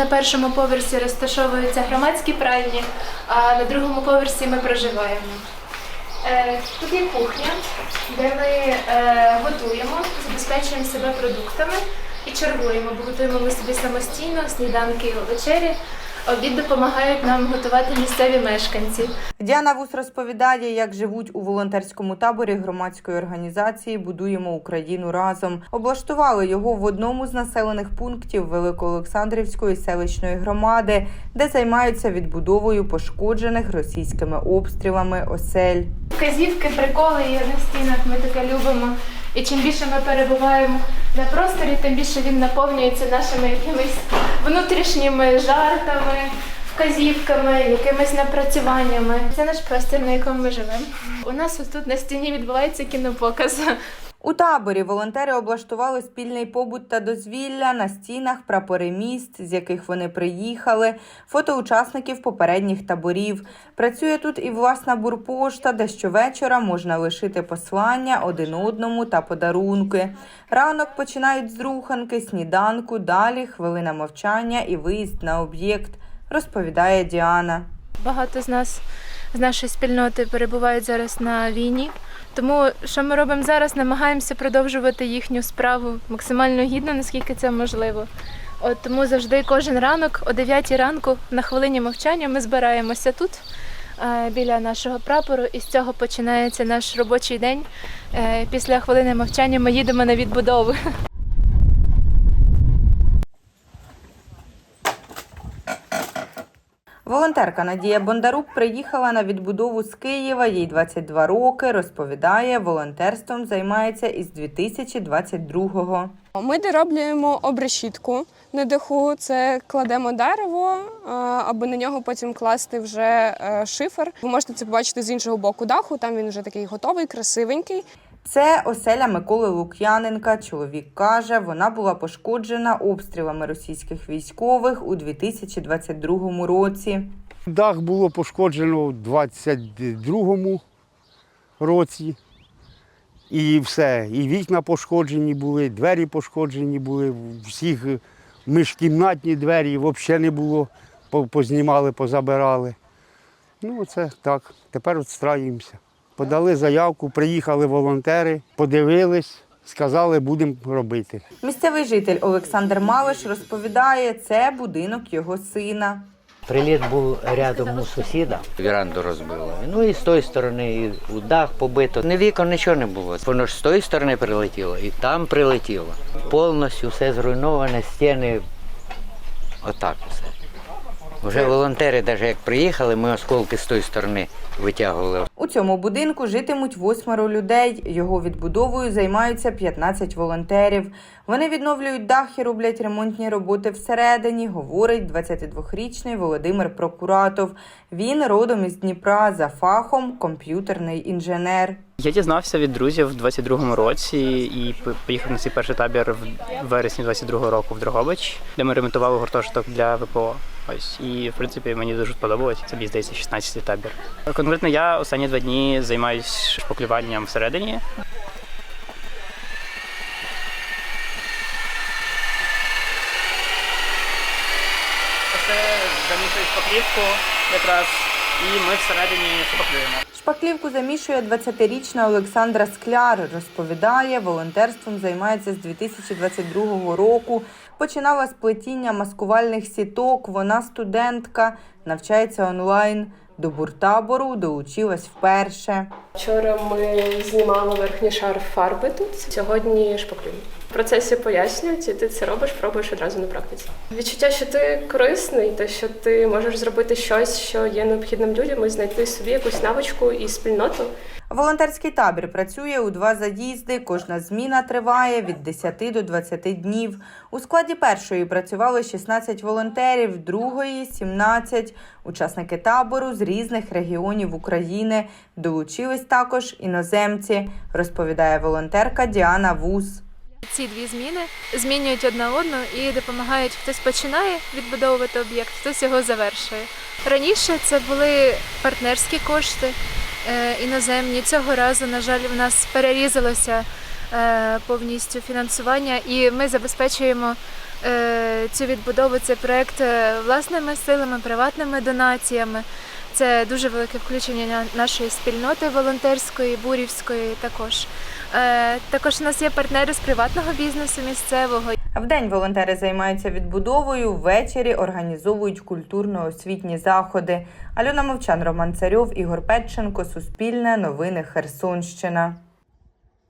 на першому поверсі розташовуються громадські пральні, а на другому поверсі ми проживаємо. Е, Тут є кухня, де ми е, готуємо, забезпечуємо себе продуктами і чергуємо, бо готуємо ми собі самостійно, сніданки вечері. Обід допомагають нам готувати місцеві мешканці. Діана Вус розповідає, як живуть у волонтерському таборі громадської організації Будуємо Україну разом. Облаштували його в одному з населених пунктів Великоолександрівської селищної громади, де займаються відбудовою пошкоджених російськими обстрілами осель. Вказівки, приколи є на стінах, ми таке любимо. І чим більше ми перебуваємо на просторі, тим більше він наповнюється нашими якимись внутрішніми жартами, вказівками, якимись напрацюваннями. Це наш простір, на якому ми живемо. У нас тут на стіні відбувається кінопоказ. У таборі волонтери облаштували спільний побут та дозвілля на стінах прапори міст, з яких вони приїхали, фото учасників попередніх таборів. Працює тут і власна бурпошта, де щовечора можна лишити послання один одному та подарунки. Ранок починають з руханки, сніданку, далі хвилина мовчання і виїзд на об'єкт, розповідає Діана. Багато з нас з нашої спільноти перебувають зараз на війні. Тому що ми робимо зараз, намагаємося продовжувати їхню справу максимально гідно, наскільки це можливо. От тому завжди кожен ранок о 9 ранку на хвилині мовчання ми збираємося тут е, біля нашого прапору, і з цього починається наш робочий день. Е, Після хвилини мовчання ми їдемо на відбудову. Волонтерка Надія Бондарук приїхала на відбудову з Києва. Їй 22 роки. Розповідає, волонтерством займається із 2022-го. Ми дороблюємо обрешітку на даху. Це кладемо дерево, аби на нього потім класти вже е, шифер. Ви можете це побачити з іншого боку даху. Там він вже такий готовий, красивенький. Це оселя Миколи Лук'яненка. Чоловік каже, вона була пошкоджена обстрілами російських військових у 2022 році. Дах було пошкоджено у 22-му році. І все. І вікна пошкоджені були, двері пошкоджені були, всіх міжкімнатні двері взагалі не було, познімали, позабирали. Ну, це так. Тепер відстраюємося. Подали заявку, приїхали волонтери, подивились, сказали, будемо робити. Місцевий житель Олександр Малиш розповідає, це будинок його сина. Приліт був рядом у сусіда. Віранду розбило. Ну і з тої сторони, і у дах побито. Не вікон нічого не було. Воно ж з тої сторони прилетіло, і там прилетіло. Повністю все зруйноване, стіни. Отак все. Вже волонтери, навіть як приїхали, ми осколки з тої сторони витягували. У цьому будинку житимуть восьмеро людей. Його відбудовою займаються 15 волонтерів. Вони відновлюють дах і роблять ремонтні роботи всередині, говорить 22-річний Володимир Прокуратов. Він родом із Дніпра за фахом комп'ютерний інженер. Я дізнався від друзів в 22-му році і поїхав на свій перший табір в вересні 22-го року в Дрогобич, де ми ремонтували гуртожиток для ВПО. Ось і в принципі мені дуже сподобалось. Це мені здається 16-й табір. Конкретно я останні два дні займаюся шпаклюванням всередині. Це замішує шпаклівку якраз, і ми всередині шпаклюємо. Шпаклівку замішує 20-річна Олександра Скляр. Розповідає, волонтерством займається з 2022 року. Починала з плетіння маскувальних сіток. Вона студентка, навчається онлайн. До буртабору долучилась вперше. Вчора ми знімали верхній шар фарби тут. Сьогодні шпаклюємо. Процесі пояснюють, і ти це робиш, пробуєш одразу на практиці. Відчуття, що ти корисний, те, що ти можеш зробити щось, що є необхідним людям, і знайти собі якусь навичку і спільноту. Волонтерський табір працює у два заїзди. Кожна зміна триває від 10 до 20 днів. У складі першої працювали 16 волонтерів, другої 17. Учасники табору з різних регіонів України. Долучились також іноземці, розповідає волонтерка Діана Вус. Ці дві зміни змінюють одна одну і допомагають. Хтось починає відбудовувати об'єкт, хтось його завершує. Раніше це були партнерські кошти е, іноземні. Цього разу, на жаль, в нас перерізалося е, повністю фінансування, і ми забезпечуємо е, цю відбудову. Це проект власними силами, приватними донаціями. Це дуже велике включення на- нашої спільноти волонтерської, бурівської також. Е, Також у нас є партнери з приватного бізнесу місцевого. Вдень волонтери займаються відбудовою, ввечері організовують культурно-освітні заходи. Альона Мовчан, Роман Царьов, Ігор Петченко, Суспільне, Новини Херсонщина.